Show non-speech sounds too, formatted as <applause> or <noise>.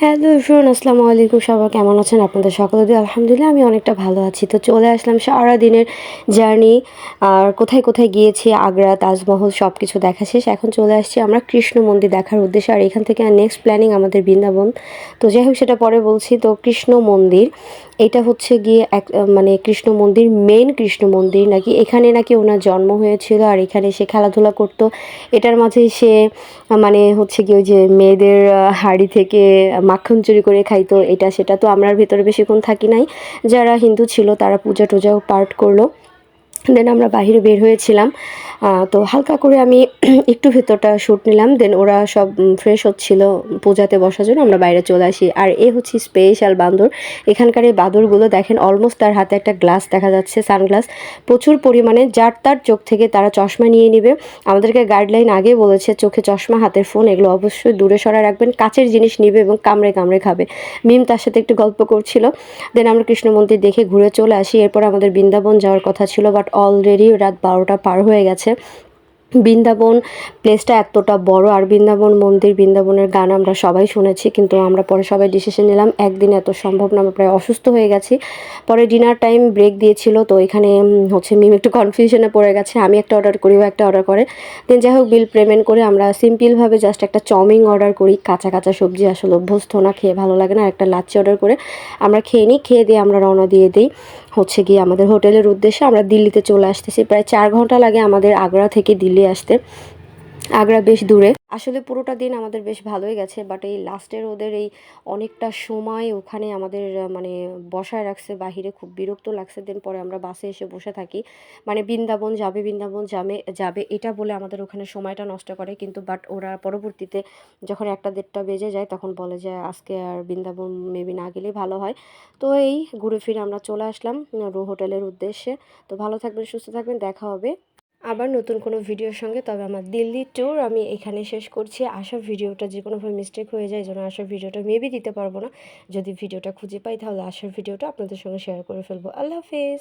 Hello everyone, আসসালামু আলাইকুম। সবাই কেমন আছেন? আপনাদের সকলে দিয়ে, আলহামদুলিল্লাহ, আমি অনেকটা ভালো আছি। তো চলে আসলাম সারা দিনের জার্নি। আর কোথায় কোথায় গিয়েছি, আগ্রা, তাজমহল সব কিছু দেখা শেষ। এখন চলে আসছি আমরা কৃষ্ণ মন্দির দেখার উদ্দেশ্যে। আর এখান থেকে নেক্সট প্ল্যানিং আমাদের বৃন্দাবন। তো যাই হোক, সেটা পরে বলছি। তো কৃষ্ণ মন্দির এটা হচ্ছে গিয়ে এক মানে কৃষ্ণ মন্দির মেন কৃষ্ণ মন্দির নাকি? এখানে নাকি ওনার জন্ম হয়েছিল আর এখানে সে খেলাধুলা করতো। এটার মাঝে সে মানে হচ্ছে গিয়ে ওই যে মেয়েদের হাড়ি থেকে মাখন চুরি করে খাইতো, এটা সেটা তো আমরা ভেতরে বেশিক্ষণ থাকি নাই। যারা হিন্দু ছিল তারা পূজা টুজাও পাঠ করল। দেন আমরা বাইরে বের হয়েছিলাম। তো হালকা করে আমি <clears throat> একটু ভেতরটা শ্যুট নিলাম। দেন ওরা সব ফ্রেশ হচ্ছিল পূজাতে বসার জন্য। আমরা বাইরে চলে আসি। আর এ হচ্ছে স্পেশাল বান্দর। এখানকার এই বাঁদরগুলো দেখেন অলমোস্ট তার হাতে একটা গ্লাস দেখা যাচ্ছে সানগ্লাস প্রচুর পরিমাণে যার তার চোখ থেকে তারা চশমা নিয়ে নেবে। আমাদেরকে গাইডলাইন আগে বলেছে, চোখে চশমা, হাতের ফোন এগুলো অবশ্যই দূরে সরা রাখবেন। কাচের জিনিস নিবে এবং কামড়ে কামড়ে খাবে। মিম তার সাথে একটু গল্প করছিল। দেন আমরা কৃষ্ণ মন্দির দেখে ঘুরে চলে আসি। এরপর আমাদের বৃন্দাবন যাওয়ার কথা ছিল বাট অলরেডি রাত বারোটা পার হয়ে গেছে। বৃন্দাবন প্লেসটা এতটা বড়, আর বৃন্দাবন মন্দির, বৃন্দাবনের গান আমরা সবাই শুনেছি, কিন্তু আমরা পরে সবাই ডিসিশন নিলাম, একদিন এত সম্ভব না, আমরা প্রায় অসুস্থ হয়ে গেছি। পরে ডিনার টাইম ব্রেক দিয়েছিল, তো এখানে হচ্ছে মিম একটু কনফিউশনে পড়ে গেছে, আমি একটা অর্ডার করি, ও একটা অর্ডার করে। দেন যাই হোক বিল পেমেন্ট করে আমরা সিম্পলভাবে জাস্ট একটা চাউমিন অর্ডার করি, কাঁচা কাঁচা সবজি, আসলে অভ্যস্ত না, খেয়ে ভালো লাগে না একটা লাচ্ছি অর্ডার করে আমরা খেয়ে নিই, খেয়ে দিয়ে আমরা রওনা দিয়ে দিই। হচ্ছে গিয়ে আমাদের হোটেলের উদ্দেশ্যে আমরা দিল্লিতে চলে আসতেছি। প্রায় চার ঘণ্টা লাগে আমাদের আগ্রা থেকে দিল্লি আসতে। আগ্রা বেশ দূরে। আসলে পুরোটা দিন আমাদের বেশ ভালোই গেছে বাট এই লাস্টের ওদের এই অনেকটা সময় ওখানে আমাদের মানে বসায় রাখছে, বাহিরে খুব বিরক্ত লাগছে। দেন পরে আমরা বাসে এসে বসে থাকি। মানে বৃন্দাবন যাবে বৃন্দাবন যাবে যাবে, এটা বলে আমাদের ওখানে সময়টা নষ্ট করে। কিন্তু বাট ওরা পরবর্তীতে যখন একটা দেড়টা বেজে যায়, তখন বলে যে, আজকে আর বৃন্দাবন মেবি না গেলেই ভালো হয়। তো এই ঘুরে ফিরে আমরা চলে আসলাম, রো হোটেলের উদ্দেশ্যে। তো ভালো থাকবেন, সুস্থ থাকবেন, দেখা হবে। আবার নতুন কোনো ভিডিওর সঙ্গে। তবে আমার দিল্লি ট্যুর আমি এখানে শেষ করছি। আসার ভিডিওটা যে কোনোভাবে মিস্টেক হয়ে যায়, যেন আশার ভিডিওটা মেবি দিতে পারব না। যদি ভিডিওটা খুঁজে পাই, তাহলে আশার ভিডিওটা আপনাদের সঙ্গে শেয়ার করে ফেলব। আল্লাহ হাফিজ।